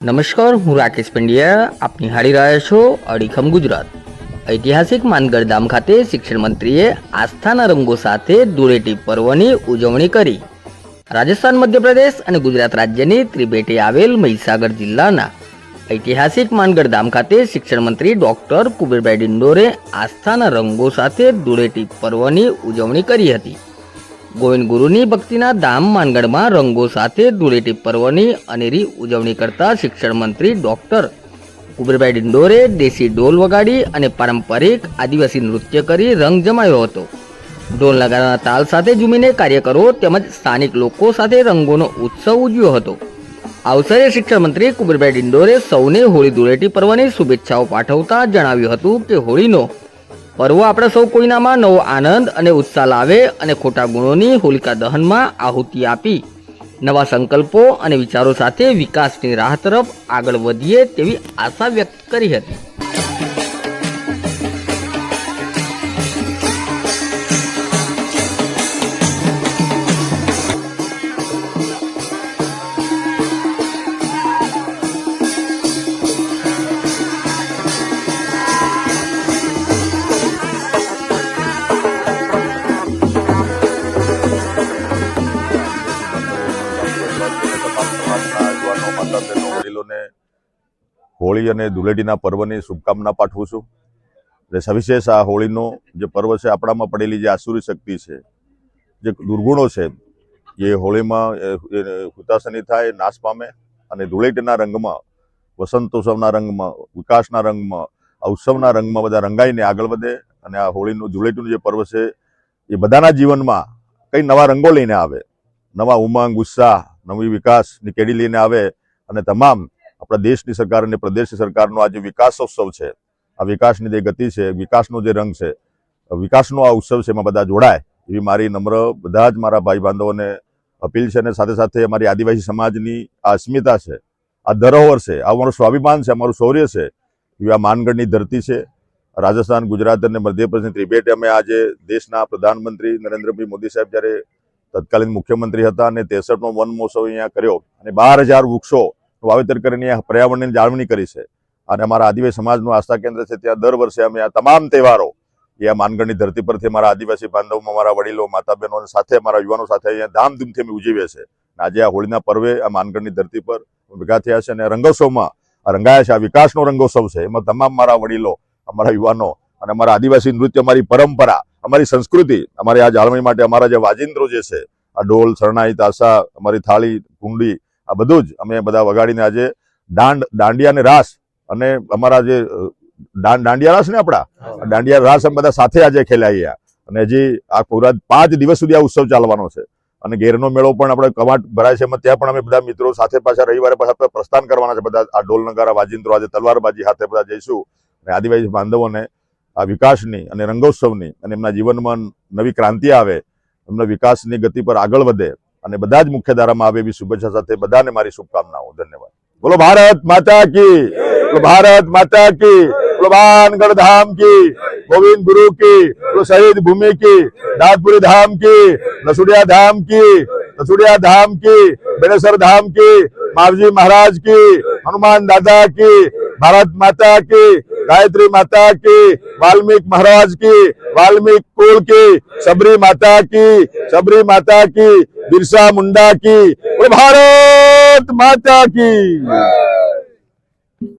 નમસ્કાર, હું રાકેશ પંડ્યા. આપ નિહાળી રહ્યા છો અડીખમ ગુજરાત. ઐતિહાસિક માનગઢ ધામ ખાતે શિક્ષણ મંત્રીએ આસ્થાના રંગો સાથે ધૂળેટી પર્વની ઉજવણી કરી. રાજસ્થાન, મધ્યપ્રદેશ અને ગુજરાત રાજ્યની ત્રિબેટે આવેલ મહીસાગર જિલ્લાના ઐતિહાસિક માનગઢ ધામ ખાતે શિક્ષણ મંત્રી ડોક્ટર કુબેરભાઈ ડિંડોરે આસ્થાના રંગો સાથે ધૂળેટી પર્વની ઉજવણી કરી હતી. ગોવિંદ ગુરુની ભક્તિના ધામ માનગઢમાં રંગો સાથે ધૂળેટી પર્વની અનેરી ઉજવણી કરતા શિક્ષણ મંત્રી ડોક્ટર કુબેરભાઈ ડિંડોરે દેશી ઢોલ વગાડી અને પારંપરિક આદિવાસી નૃત્ય કરી રંગ જમાયો હતો. ઢોલ નગારાના તાલ સાથે ઝૂમીને કાર્યકરો તેમજ સ્થાનિક લોકો સાથે રંગોનો ઉત્સવ ઉજવ્યો હતો. આ અવસરે શિક્ષણ મંત્રી કુબેરભાઈ ડિંડોરે સૌને હોળી ધૂળેટી પર્વની શુભેચ્છાઓ પાઠવતા જણાવ્યું હતું કે હોળીનો પર્વ આપણે સૌ કોઈનામાં નવો આનંદ અને ઉત્સાહ લાવે અને ખોટા ગુણોની હોલિકા દહનમાં આહુતિ આપી. નવા સંકલ્પો અને વિચારો સાથે વિકાસની રાહ તરફ આગળ વધીએ તેવી આશા વ્યક્ત કરી હતી. હોળી અને ધૂળેટીના પર્વની શુભકામના પાઠવું છું. એટલે સવિશેષ આ હોળીનો જે પર્વ છે, આપણામાં પડેલી જે આસુરી શક્તિ છે, જે દુર્ગુણો છે, એ હોળીમાં હુતાશની થાય, નાશ પામે અને ધૂળેટીના રંગમાં વસંતોત્સવના રંગમાં વિકાસના રંગમાં, આ ઉત્સવના રંગમાં બધા રંગાઈને આગળ વધે અને આ હોળીનું, ધૂળેટીનું જે પર્વ છે, એ બધાના જીવનમાં કંઈ નવા રંગો લઈને આવે. નવા ઉમંગ, ઉત્સાહ, નવી વિકાસની કેડી લઈને આવે અને તમામ આપણા દેશની સરકાર અને પ્રદેશની સરકારનો આ જે વિકાસોત્સવ છે, આ વિકાસની જે ગતિ છે, વિકાસનો જે રંગ છે, વિકાસનો આ ઉત્સવ છે એમાં બધા જોડાય એવી મારી નમ્ર બધા જ મારા ભાઈ બાંધવોને અપીલ છે અને સાથે સાથે અમારી આદિવાસી સમાજની આ અસ્મિતા છે, આ ધરોહર છે, આ અમારું સ્વાભિમાન છે, અમારું શૌર્ય છે, એવી આ માનગઢની ધરતી છે. રાજસ્થાન, ગુજરાત અને મધ્યપ્રદેશની ત્રિભેટે અમે આજે દેશના પ્રધાનમંત્રી નરેન્દ્રભાઈ મોદી સાહેબ જ્યારે તત્કાલીન મુખ્યમંત્રી હતા અને તેસઠનો વન મહોત્સવ અહીંયા કર્યો અને બાર હજાર વૃક્ષો વાવેતર કરીને પર્યાવરણની જાળવણી કરી છે. અને અમારા આદિવાસી સમાજનું આસ્થા કેન્દ્ર છે. ત્યાં દર વર્ષે અમે આ તમામ તહેવારો એ આ માનગઢની ધરતી પરથી અમારા આદિવાસી બાંધવમાં, અમારા વડીલો માતા બહેનો સાથે અમારા યુવાનો સાથે અહીંયા ધામધૂમથી અમે ઉજવીએ છીએ. આજે આ હોળીના પર્વે આ માનગઢની ધરતી પર ભેગા થયા છે અને રંગોત્સવમાં રંગાયા છે. આ વિકાસનો રંગોત્સવ છે. એમાં તમામ મારા વડીલો, અમારા યુવાનો અને અમારા આદિવાસી નૃત્ય, અમારી પરંપરા, અમારી સંસ્કૃતિ, અમારી આ જાળવણી માટે અમારા જે વાજિંત્રો જે છે, આ ઢોલ, શરણાઈ, તાસા, અમારી થાળી, કુંડી આ બધું જ અમે બધા વગાડીને આજે દાંડ દાંડિયાને રાસ અને અમારા જે દાંડ દાંડિયા રાસ ને આપણા? દાંડિયા રાસ અમે બધા સાથે આજે અહીંયા અને હજી આ પૂરા પાંચ દિવસ સુધી આ ઉત્સવ ચાલવાનો છે. અને ઘેરનો મેળો પણ આપણે કવાટ ભરાય છે એમાં ત્યાં પણ અમે બધા મિત્રો સાથે પાછા રવિવારે પાછા આપણે પ્રસ્થાન કરવાના છે બધા. આ ઢોલ નગારા વાજિંત્રો આજે તલવારબાજી હાથે બધા જઈશું. અને આદિવાસી બાંધવોને આ વિકાસની અને રંગોત્સવની અને એમના જીવનમાં નવી ક્રાંતિ આવે એમના વિકાસની ગતિ પર આગળ વધે અને બધા જ મુખ્ય ધારામાં આવે એવી શુભેચ્છા સાથે બધાને મારી શુભકામનાઓ. ધન્યવાદ. બોલો ભારત માતા કી. બોલો ભારત માતા કી. બોલો ભાનગઢ ધામ કી. ગોવિંદ ગુરુ કી. બોલો શહીદ ભૂમિ કી. દાદપુરી ધામ કી. નસુડિયા ધામ કી. નસુડિયા ધામ કી. બેનેશ્વર ધામ કી. માવજી મહારાજ કી. હનુમાન દાદા કી. ભારત માતા કી. गायत्री माता की वाल्मीकि महाराज की वाल्मीकि कुल की सबरी माता की सबरी माता की बिरसा मुंडा की बोलो भारत माता की